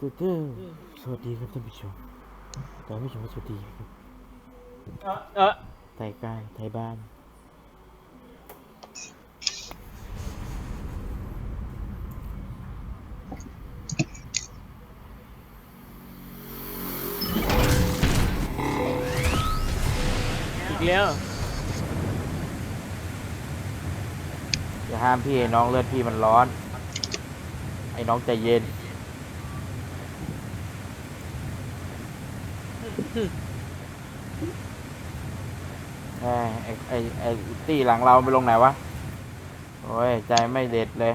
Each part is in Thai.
เด้อเด้อสวัสดีครับท่านผู้ชมท่านผู้ชมสวัสดีครับเออไทยกายไทยบ้าน อีกแล้ว อย่าห้ามพี่ไอ้น้องเลือดพี่มันร้อน ไอ้น้องใจเย็น ไอ้ไอ้ไอ้ไอ้ตีหลังเราไปลงไหนวะ โอ้ย ใจไม่เด็ดเลย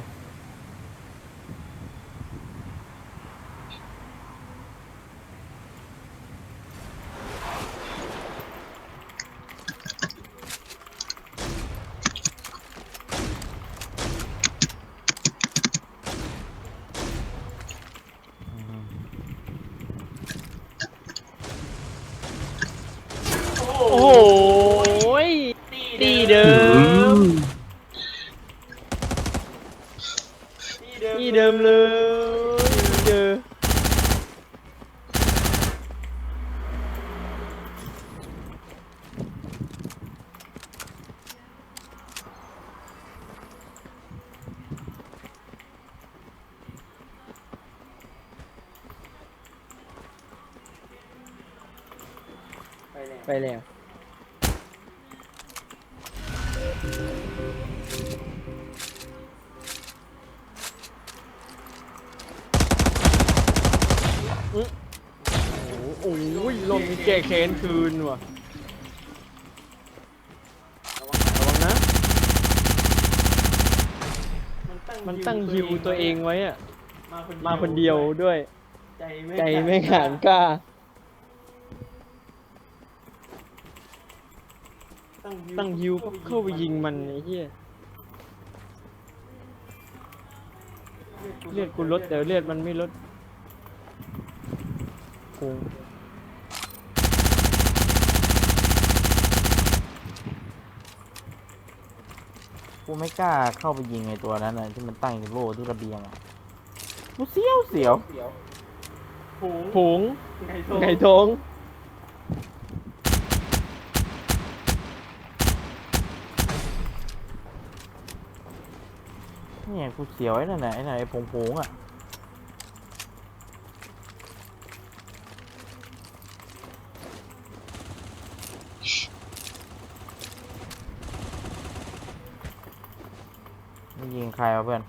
โอ้โหยตีเดิ มตีเดิมเลย อื้อโอ้โหโอ้ยลมมีแก้แค้นคืนว่ะ ระวังนะ มันตั้งยิวตัวเองไว้อะมาคนเดียวด้วย ใจไม่หานกล้า ตั้งยิวเข้าไปยิงมันไอ้เหี้ย เลือดกูลดแต่เลือดมันไม่ลด กูกูไม่กล้าเข้าไปยิงไอ้ตัวนั้นนะที่มันตั้งอยู่โล่ที่ระเบียงอะกูเสียวเสียวผงไก่ท้องเนี่ยกูเสียวไอ้นั่นน่ะไอ้นั่นไอ้ผงผงๆอะ ยิงใครวะเพื่อน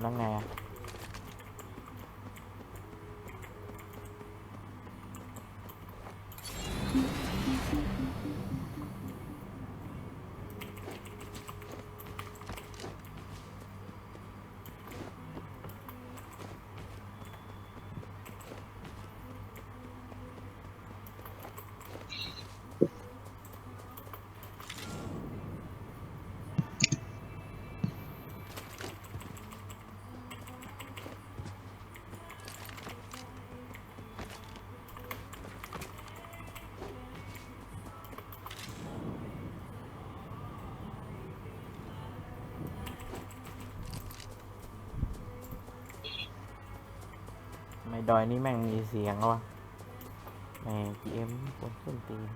แล้วไง ดอยนี่แม่งมีเสียงแล้วะแหม GM คนส้นตีน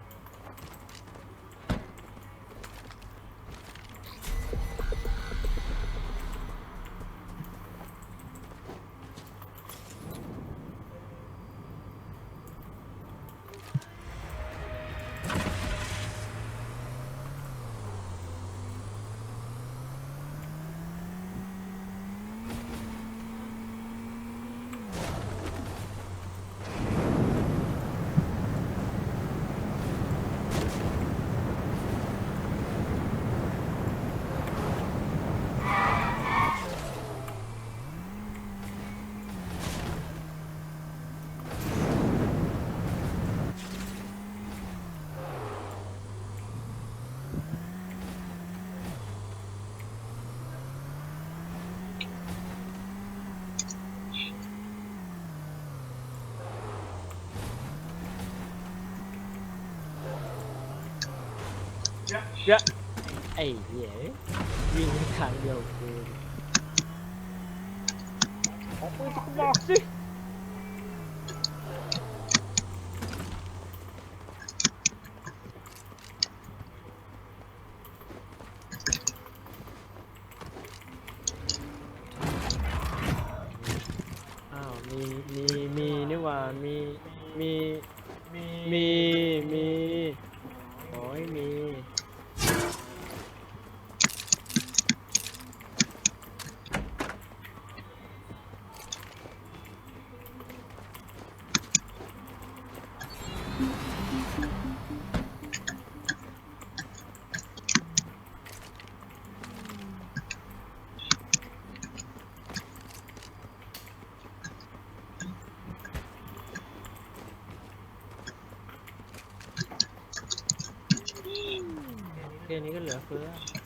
เยอะไอ้เหี้ยวิ่งทางเดียวกูออกมือจะบอกสิอ้าวมีมีมีนี่หว่ามีมีมีมีมีโอ้ยมี coisa.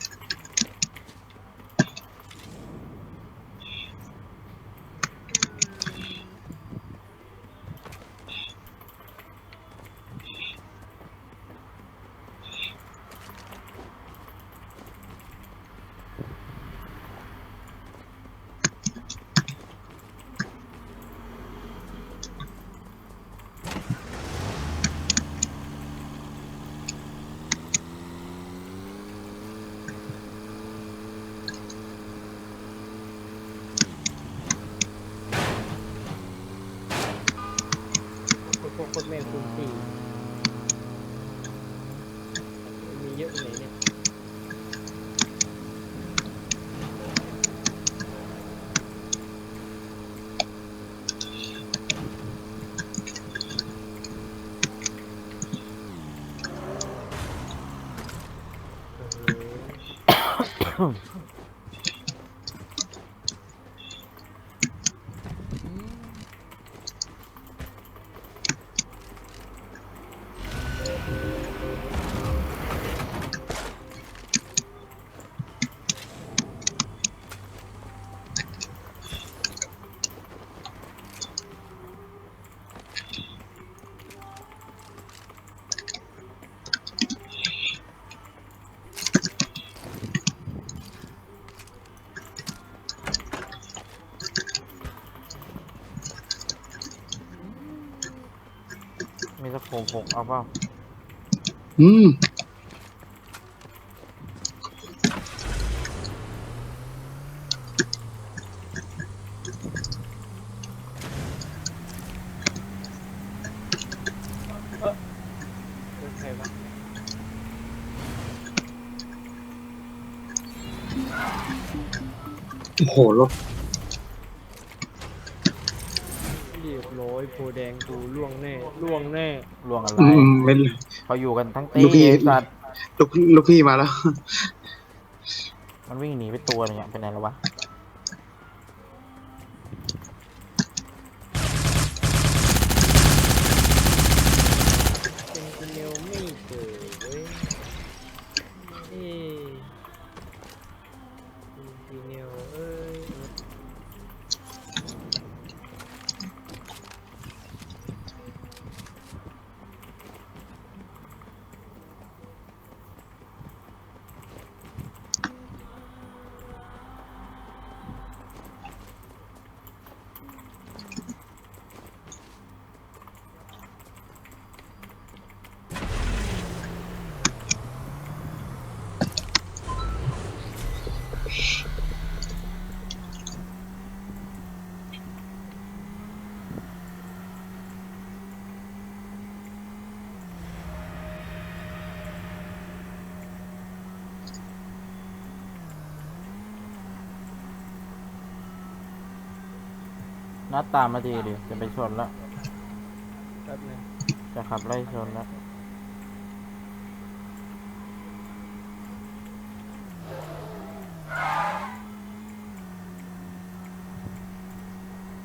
ค่นี้ก็เหลือเฟือโคตรแม่งคูณสี่มีเยอะเลย มีสักโขกหกเอาเปล่า อืมเป็นใครวะโอ้โหรถ เรียบร้อยโพแดงกูล่วงแน่ล่วงแน่ ล่วงอะไร อืมเป็น เขาอยู่กันทั้งตีลูกพี่ ไอ้สัตว์ลูกลูกพี่มาแล้ว มันวิ่งหนีไปตัวหนึงอะเป็นไงแล้ววะ นัดตามมาดีดิจะไปชนแล้วแป๊บนึงจะขับไล่ชนแล้ว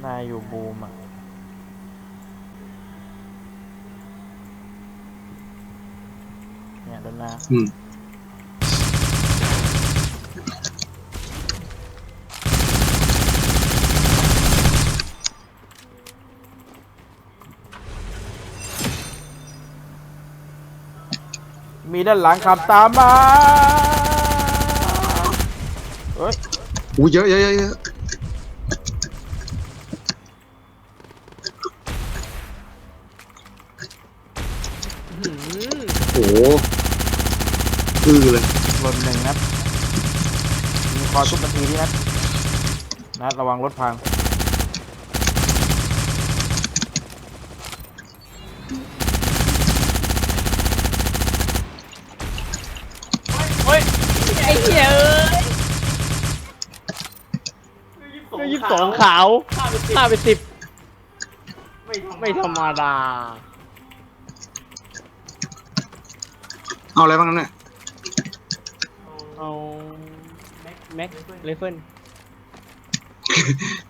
นายอยู่บูมอะเนี่ยด้านหน้า อืม ด้านหลังขับตามมาเฮ้ยอู้เยอะเยอะเยอะเยอะอื้อหือโอ้โหอือเลยหล่นหนึ่งนัดมีคอทุกนาทีที่นัดนัดระวังรถพัง เฮ้ยไอ้เหี้ยเอ้ยยี่สิบสอง ขาวห้าไปสิบไม่ธรรมดา เอาอะไรบ้างครับเนี่ยเอาแม็กเลเฟิล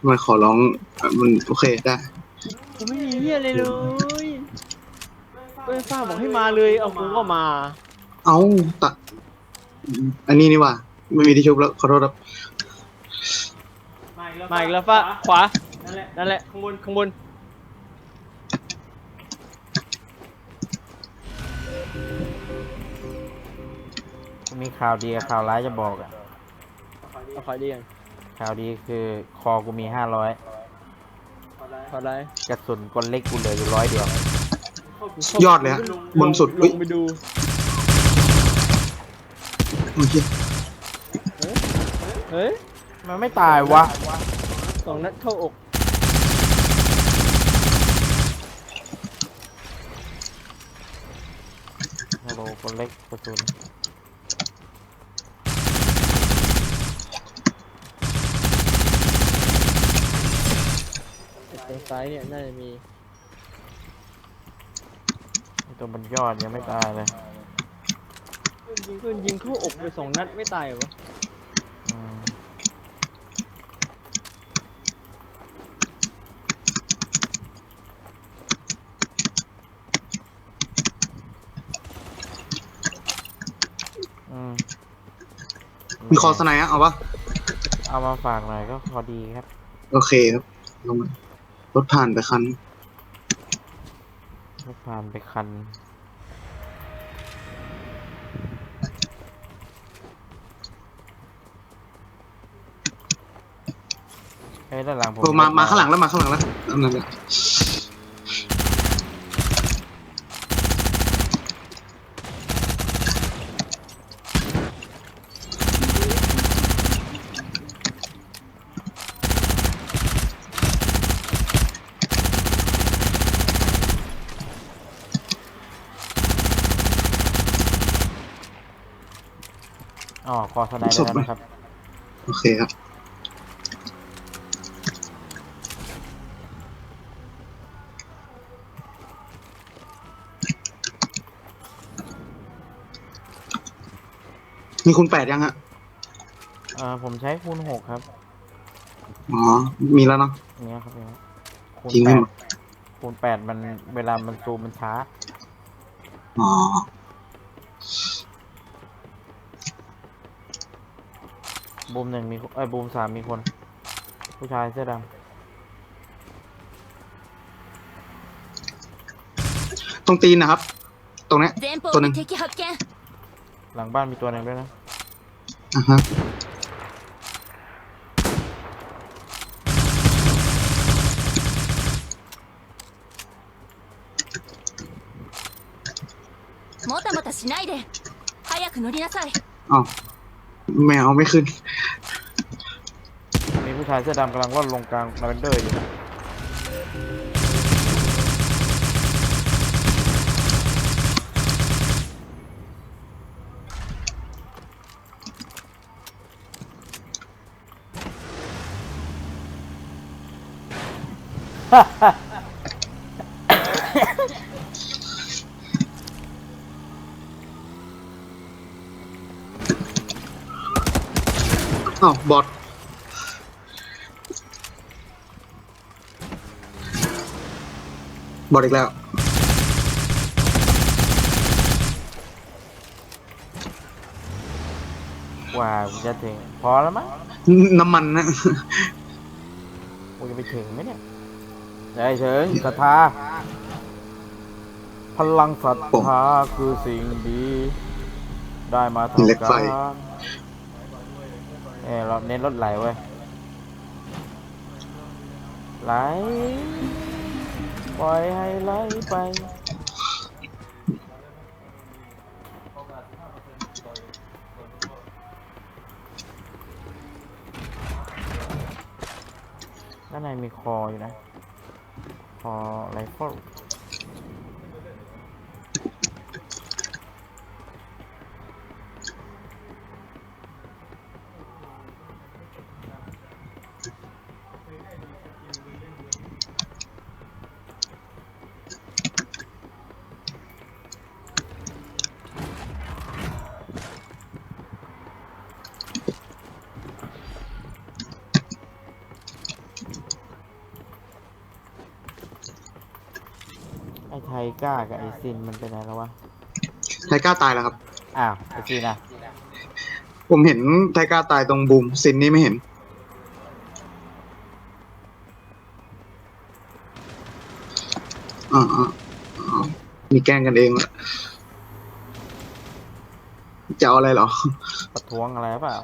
มันขอร้องอะมันโอเคได้กูไม่มีเหี้ยเลยเลยเอ้ยฟ้าบอกให้มาเลย เอากูก็มา เอาตะอันนี้นี่ว่า ไม่มีที่ชุบแล้วขอโทษครับ มาอีกแล้วฟ้าขวานั่นแหละ ข้างบน ข้างบน มีข่าวดีกับข่าวร้ายจะบอกอะเอาขอดีกันข่าวดีคือคอกูมีห้าร้อยขอได้กระสุนกลเล็กกูเหลืออยู่ร้อยเดียว ยอดเลยฮะบนสุดลอุ๊ย งไปดูโอเคเฮ้ย มันไม่ตายวะ สองนัดเข้าอก ฮัลโหลกลเล็กกระสุนตรงซ้ายเนี่ยน่าจะมีไอ้ตัวบนยอดยังไม่ตายเลย ยิงปืนยิงเข้าอกไปสองนัดไม่ตายเหรอวะ มีคอสไนด์อะเอาปะเอามาฝากหน่อยก็พอดีครับ โอเคครับลงมารถผ่านไปคันรถผ่านไปคันเฮ้ยด้านหลังผมโอ้มามาข้างหลังแล้วมาข้างหลังแล้วอันนั้นแหละ อ๋อคอสไนด์ได้แล้วนะครับ โอเคครับ มีคุณแปดยังฮะเอ่อผมใช้คูณหกครับอ๋อ มีแล้วเนาะ เนี่ยครับเนี่ยคูณทิ้งแปให้ดหมดคูณแปดมันเวลามันซูมมันช้า อ๋อ บูมหนึ่งมีคนเอ้ยบูมสามมีคน ผู้ชายเสื้อด ตรงตีนนะครับ ตรงเนี้ย 前方それに敵発見 ำหลังบ้านมีตัวหนึ่งด้วยนะ อ่ะฮะ もたもたしないで早く乗りなさい อ้าวแมวไม่ขึ้น มีผู้ชายเสื้อดำกำลังล่อนลงกลางลาเวนเดอร์อยู่อ้าวบอท บอทอีกแล้ว กว่ากูจะถึง พอแล้วมั้งน้ำมันนะ กูจะไปถึงไหมเนี่ยได้ถึงศรัทธาพลังศรัทธาคือสิ่งดี ได้มาเหล็กไฟ การเออเราเน้นรถไหลเว้ยไหล ปล่อยให้ไหลไป ด้านในมีคออยู่นะ คอไรเฟิล ก้ากับไอซินมันไปไหนแล้ววะ ไทก้าตายแล้วครับ อ้าวไอซินอะผมเห็นไทก้าตายตรงบูมซินนี่ไม่เห็น อ่าอ่าอ่ามีแกล้งกันเองละจะเอาอะไรเหรอ ประท้วงอะไรเปล่า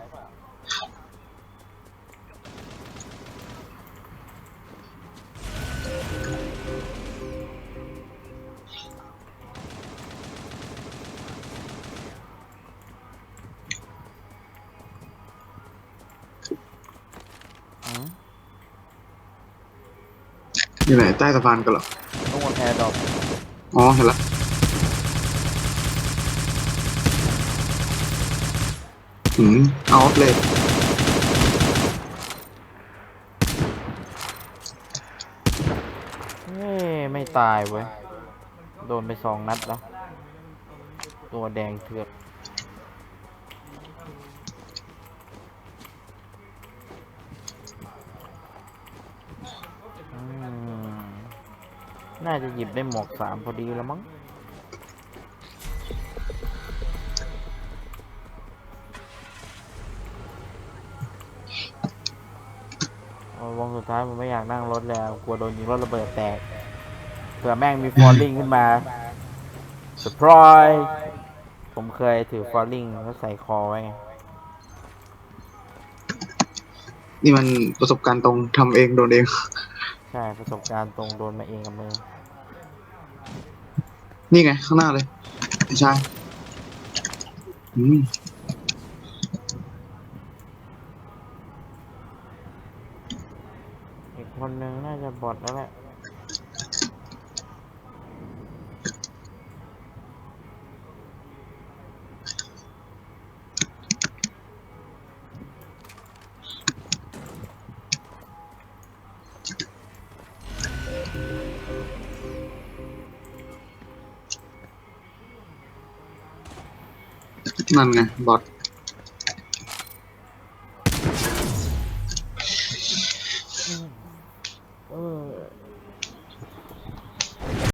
อยู่ไหนใต้สะพานกันเหรอ ต้องวนแอร์ดรอปอ๋อเห็นละอืมเอาออฟเลยเฮ้ยไม่ตายเว้ย โดนไปสองนัดแล้ว ตัวแดงเถือก น่าจะหยิบได้หมวกสามพอดีแล้วมั้งเอาวงสุดท้ายผมไม่อยากนั่งรถแล้ว กลัวโดนยิงรถระเบิดแตก เผื่อแม่งมีฟอลลิ่งขึ้นมาเซอร์ไพรส์ผมเคยถือฟอลลิ่งแล้วใส่คอไว้นี่มันประสบการณ์ตรงทำเองโดนเอง ใช่ประสบการณ์ตรงโดนมาเองกับมือนี่ไง ข้างหน้าเลยไม่ใช่อืมอีกคนนึงน่าจะบอดแล้วแหละ นั่นไงบอท